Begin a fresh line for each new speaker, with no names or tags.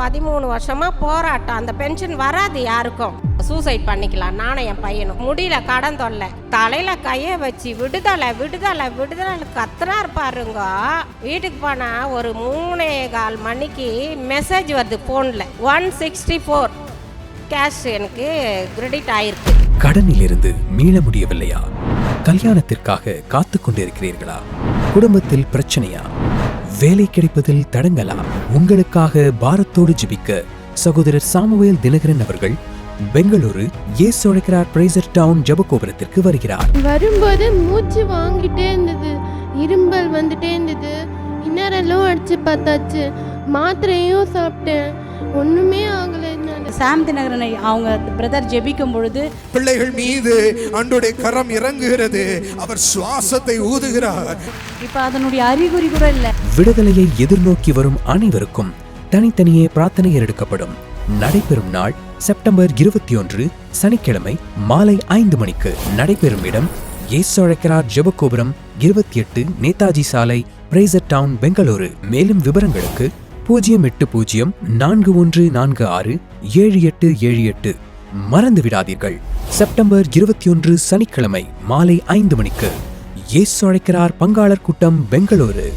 பதிமூணு வருஷமா போராட்டம். அந்த பென்ஷன் வராது யாருக்கும். சூசைட் பண்ணிக்கலாம். நானும் என் பையனும். முடியல கடன் தொல்லை. தலையில கையை வச்சு விடுதலை விடுதலை விடுதலை கத்துறாரு பாருங்க. வீட்டுக்கு போனா ஒரு மூணே கால் மணிக்கு மெசேஜ் வருது ஃபோனில் ஒன் சிக்ஸ்டி ஃபோர் கேஷ் எனக்கு கிரெடிட் ஆயிருக்கு.
கடனிலிருந்து மீள முடியவில்லையா? கல்யாணத்திற்காக காத்து கொண்டிருக்கிறீர்களா? குடும்பத்தில் பிரச்சனையா? வேலை கிடைப்பதில் தடங்கலா? உங்களுக்காக பாரத்தோடு ஜெபிக்க சகோதரர் சாமுவேல் தினகரன் அவர்கள் பெங்களூரு ஏசோழைக்கிறார் பிரைசர் டவுன் ஜபகோபுரத்திற்கு வருகிறார்.
வரும்போது மூச்சு வாங்கிட்டே இருந்தது. இரும்பல் வந்துட்டே இருந்தது. இன்னரெல்லாம் அடிச்சு பார்த்தாச்சு. மாத்திரையும் சாப்பிட்டேன். ஒன்றுமே ஆகலை.
சாம் தினகரனை அவங்க பிரதர் ஜெபிக்கும் பொழுது
பிள்ளைகள் மீது அன்றுடைய கரம் இறங்குகிறது. அவர் சுவாசத்தை ஊதுகிறார்.
இப்போ அதனுடைய அறிகுறி கூட இல்லை.
விடுதலையை எதிர்நோக்கி வரும் அனைவருக்கும் தனித்தனியே பிரார்த்தனை எடுக்கப்படும். நடைபெறும் நாள் செப்டம்பர் இருபத்தி ஒன்று சனிக்கிழமை மாலை ஐந்து மணிக்கு நடைபெறும் இடம் ஏசோழைக்கிறார் ஜெபகோபுரம் இருபத்தி எட்டு நேதாஜி சாலை பிரைசர் டவுன் பெங்களூரு. மேலும் விவரங்களுக்கு பூஜ்ஜியம் எட்டு பூஜ்ஜியம் நான்கு ஒன்று நான்கு ஆறு ஏழு எட்டு ஏழு எட்டு. மறந்து விடாதீர்கள். செப்டம்பர் இருபத்தி ஒன்று சனிக்கிழமை மாலை ஐந்து மணிக்கு. இயேசு அழைக்கிறார் பங்காளர் கூட்டம் பெங்களூரு.